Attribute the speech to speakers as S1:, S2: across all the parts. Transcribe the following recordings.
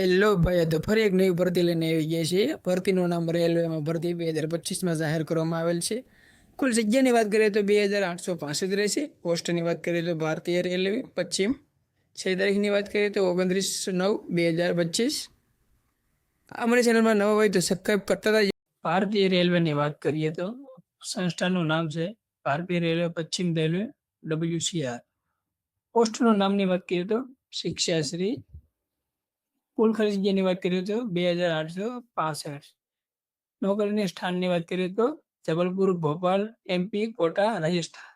S1: Hello ભાઈ તો ફરી એક નવી ભરતી લઈને આવી ગયા છે. ભરતીનું નામ રેલવેમાં ભરતી બે હજાર પચીસમાં જાહેર કરવામાં આવેલ છે. કુલ જગ્યાની વાત કરીએ તો બે હજાર આઠસો પાસઠ રહેશે. પોસ્ટની વાત કરીએ તો ભારતીય રેલવે પશ્ચિમ છ તારીખની વાત કરીએ તો ઓગણત્રીસ નવ બે હજાર પચીસ. અમારી ચેનલમાં નવા હોય તો સબસ્ક્રાઈબ કરતા હતા ભારતીય રેલવેની વાત કરીએ તો સંસ્થાનું નામ છે ભારતીય રેલવે પશ્ચિમ રેલવે ડબલ્યુસીઆર. પોસ્ટનું નામની વાત કરીએ તો શિક્ષાશ્રી કુલ ખર્ચની વાત કરીએ તો બે હજાર આઠસો પાસઠ. નોકરીની સ્થાનની વાત કરીએ તો જબલપુર, ભોપાલ એમપી કોટા, રાજસ્થાન.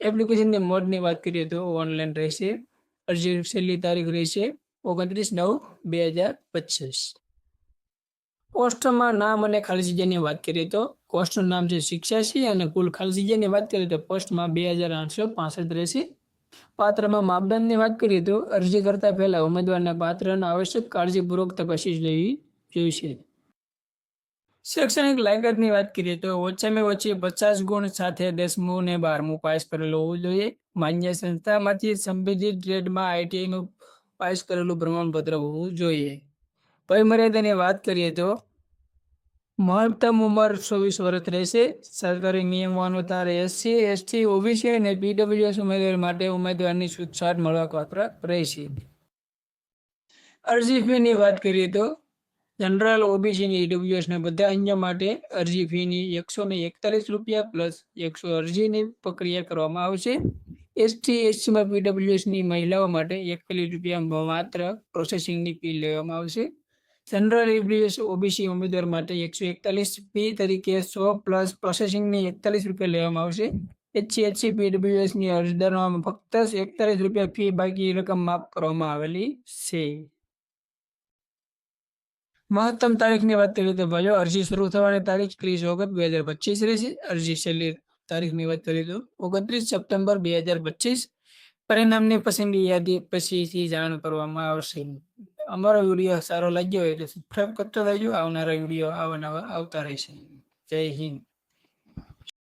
S1: એપ્લિકેશનની મોડની વાત કરીએ તો ઓનલાઈન રહેશે. અરજી છેલ્લી તારીખ રહેશે ઓગણત્રીસ નવ, બે હજાર પચીસ. પોસ્ટમાં નામ અને ખાલી જગ્યાની વાત કરીએ તો કોસ્ટનું નામ છે શિક્ષાશ્રી અને કુલ ખાલી જગ્યાની વાત કરીએ તો પોસ્ટમાં બે હજાર આઠસો પાસઠ રહેશે પાત્રમાં માપદંડની વાત કરીએ તો અરજી કરતા પહેલા ઉમેદવારના પાત્રને આવશ્યક કાળજીપૂર્વક તપાસી લેવી જોઈશે. શૈક્ષણિક લાયકાતની વાત કરીએ તો ઓછામાં ઓછી પચાસ ગુણ સાથે દસમું ને બારમું પાસ કરેલું હોવું જોઈએ. માન્ય સંસ્થામાંથી સંબંધિત ગ્રેડમાં આઈટીઆઈનું પાસ કરેલું પ્રમાણપત્ર હોવું જોઈએ. વયમર્યાદાની વાત કરીએ તો મહત્તમ ઉંમર ચોવીસ વર્ષ રહેશે. સરકારી નિયમો અનુસાર એસસી એસટી ઓબીસી અને પીડબ્લ્યુએસ ઉમેદવાર માટે ઉમેદવારની છૂટછાટ મળવાપાત્ર રહેશે. અરજી ફીની વાત કરીએ તો, જનરલ ઓબીસીની ઈડબ્લ્યુએસના બધા અન્ય માટે અરજી ફીની એકસો ને એકતાલીસ રૂપિયા પ્લસ એકસો અરજીની પ્રક્રિયા કરવામાં આવશે. એસટી એસસીમાં પીડબ્લ્યુએસની મહિલાઓ માટે એકતાલીસ રૂપિયા માત્ર પ્રોસેસિંગની ફી લેવામાં આવશે. જનરલ ઈડબ્લ્યુએસ ઓબીસી ઉમેદવાર માટે એકસો એકતાલીસ ફી તરીકે સો પ્લસ પ્રોસેસિંગની એકતાલીસ રૂપિયા લેવામાં આવશે. એચસી એચસી પીડબ્લ્યુએસની અરજદારમાં ફક્ત એકતાલીસ રૂપિયા ફી બાકી રકમ માફ કરવામાં આવેલી છે. મહત્તમ તારીખની વાત કરીએ તો ભાઈઓ, અરજી શરૂ થવાની તારીખ ત્રીસ ઓગસ્ટ બે હજાર પચીસ રહેશે. અરજી છેલ્લી તારીખની વાત કરીએ તો ઓગણત્રીસ સપ્ટેમ્બર બે હજાર પચીસ. પરિણામની પસંદગી યાદી પછીથી જાણ કરવામાં આવશે. અમારો વીડિયો સારો લાગ્યો હોય એટલે સબસ્ક્રાઈબ કરતો રહેજો. આવનારા વીડિયો આવવા નવા આવતા રહેશે. જય હિન્દ.